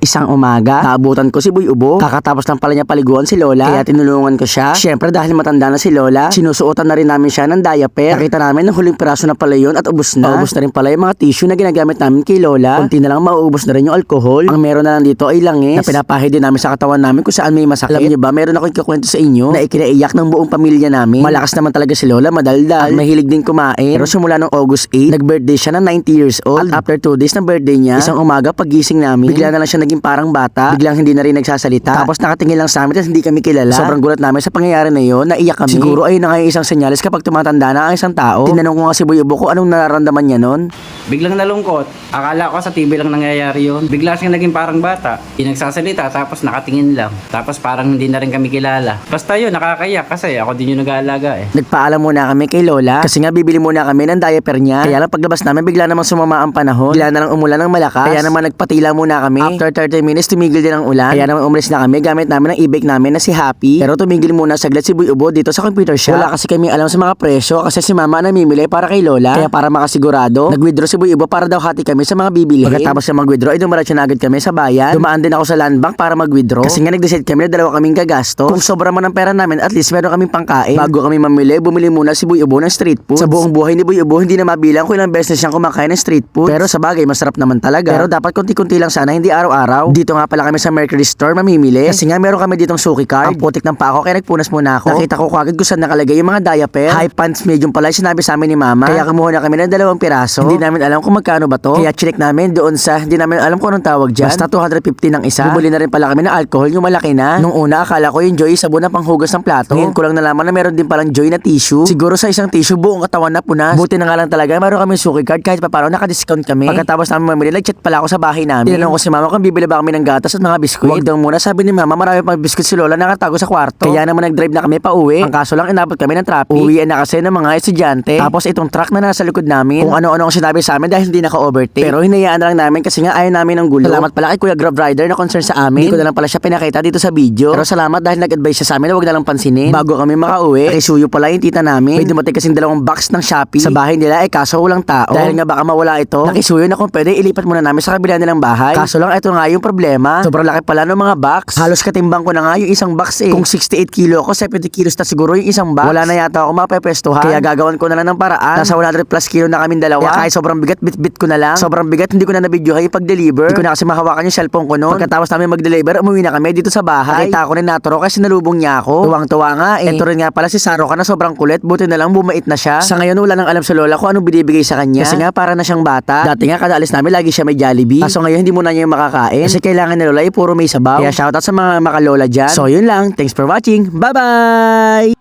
Isang umaga, naabutan ko si Boy Ubo. Kakatapos lang pala niya paliguan si Lola. Kaya tinulungan ko siya. Siyempre dahil matanda na si Lola, sinusuotan na rin namin siya ng diaper. Nakita namin na huling piraso na pala yun at ubos na. Ubos na rin pala yung mga tissue na ginagamit namin kay Lola. Kunti na lang mauubos na rin yung alcohol. Ang meron na lang dito ay langis. Na pinapahid din namin sa katawan namin kung saan may masakit. Alam niyo ba, meron ako ikakwento sa inyo na ikinaiyak ng buong pamilya namin. Malakas naman talaga si Lola, madaldal. At mahilig din kumain. Pero simula ng August 8, nag-birthday siya na 90 years old. At after 2 days ng birthday niya, isang umaga pagising namin, bigla na lang siya naging parang bata. Biglang hindi na rin nagsasalita. Tapos nakatingin lang sa amin at hindi kami kilala. Sobrang gulat namin sa pangyayari na yon. Naiyak kami. Siguro ayun na nga isang senyales kapag tumatanda na ang isang tao. Tinanong ko nga si Boy Ubo kung anong nararamdaman niya nun. Biglang nalungkot. Akala ko sa TV lang nangyayari yun. Bigla siyang naging parang bata. Hindi nagsasalita tapos nakatingin lang. Tapos parang hindi na rin kami kilala. Basta yun, nakakayak kasi ako din yung nag-aalaga eh. Nagpaalam muna kami kay Lola kasi nga bibili muna kami ng diaper niya. Kaya lang paglabas namin bigla namang sumama ang panahon. Bigla na lang umulan ng malakas. Kaya naman nagpatila muna kami. After 30 minutes tumigil din ang ulan. Kaya naman umalis na kami gamit namin ang e-bike namin na si Happy. Pero tumigil muna saglit si Boy Ubo dito sa computer shop. Wala kasi kami alam sa mga presyo kasi si Mama namimili para kay Lola. Kaya para makasigurado, nag-withdraw si Ubo para daw hati kami sa mga bibili. Pagkatapos siya mag-withdraw, ay dumaratso na agad kami sa bayan. Dumaan din ako sa land bank para mag-withdraw. Kasi nga nag-decide kami na dalawa kaming gagasto. Kung sobra man ang pera namin, at least meron kaming pangkain. Bago kami mamili, bumili muna si Boy Ubo ng street food. Sa buong buhay ni Boy Ubo, hindi na mabilang kung ilang beses siyang kumakain ng street food. Pero sa bagay, masarap naman talaga. Pero dapat konti-konti lang sana, hindi araw-araw. Dito nga pala kami sa Mercury Store mamimili. Kasi nga meron kami ditong suki card. Ang putik ng pa ako, kaya nagpunas muna ako. Nakita ko kagad kung saan nakalagay yung mga diaper. High pants medium pala, sinabi sa amin ni mama. Kaya kumuha na kami ng dalawang piraso. Hindi namin alam kung magkano ba to. Kaya chinek namin doon sa, hindi namin alam kung anong tawag dyan. Basta 250 ng isa. Bumili na rin pala kami ng alcohol, yung malaki na. Nung una, akala ko yung Joy sabon na panghugas ng plato. Ngayon ko lang nalaman na meron din palang Joy na tissue. Siguro sa isang tissue, buong katawan na punas. Buti na nga lang talaga, meron kami suki card kahit pa paano naka-discount kami. Pagkatapos namin mamili, nag-chat pala ako sa bahay namin. Tinanong ko si mama kung bibili ba kami ng gatas at mga biskuit. Huwag daw muna, sabi ni mama, marami pang biskuit si Lola nakatago sa kwarto. Kaya naman nag-drive na kami pa uwi. Ang kaso lang, inabot kami ng traffic. Uwian na kasi ng mga estudyante. Tapos itong truck na nasa likod namin, kung ano-ano ang sinabi sa amin dahil hindi naka-overtake. Pero hinayaan na lang namin kasi nga ayaw namin ng gulo. Salamat pala kay Kuya Grab Rider na concern sa amin. Hindi ko na lang pala siya pinakita dito sa video. Pero salamat dahil nag-advise siya sa amin na huwag na lang pansinin. Bago kami makauwi, nakisuyo pala yung tita namin. May dumating kasing dalawang box ng Shopee sa bahay nila eh kaso walang tao. Dahil nga baka mawala ito, nakisuyo na kung pwede ilipat muna namin sa kabila nilang bahay. Kaso lang ito nga yung problema. Sobrang laki pala ng mga box. Halos katimbang ko na nga yung isang box eh. Kung 68 kilo ako, 70 kilos na siguro yung isang box. Wala na yata ako mapepwestuhan. Kaya gagawan ko na lang ng paraan. Nasa 100 plus kilo na kaming dalawa. Kaya kahit sobrang bigat, bit-bit ko na lang. Sobrang bigat, hindi ko na nabidyo kayo pag-deliver. Hindi ko na kasi mahawakan yung cellphone ko noon. Pagkatapos namin mag-deliver, umuwi na kami dito sa bahay. Nakita ko rin naturo kasi nalubong niya ako. Tuwang-tuwa nga eh. Ito rin nga pala si Saro ka na sobrang kulit. Buti na lang bumait na siya. Sa ngayon wala nang alam sa lola ko anong binibigay sa kanya. Kasi nga para na siyang bata. Dati nga kada alis namin lagi siya may Jollibee. Kaso ngayon hindi muna niya yung makakain. Kasi kailangan ni lola ay puro may sabaw. Kaya shoutout sa mga makalola dyan. So yun lang. Thanks for watching. Bye-bye!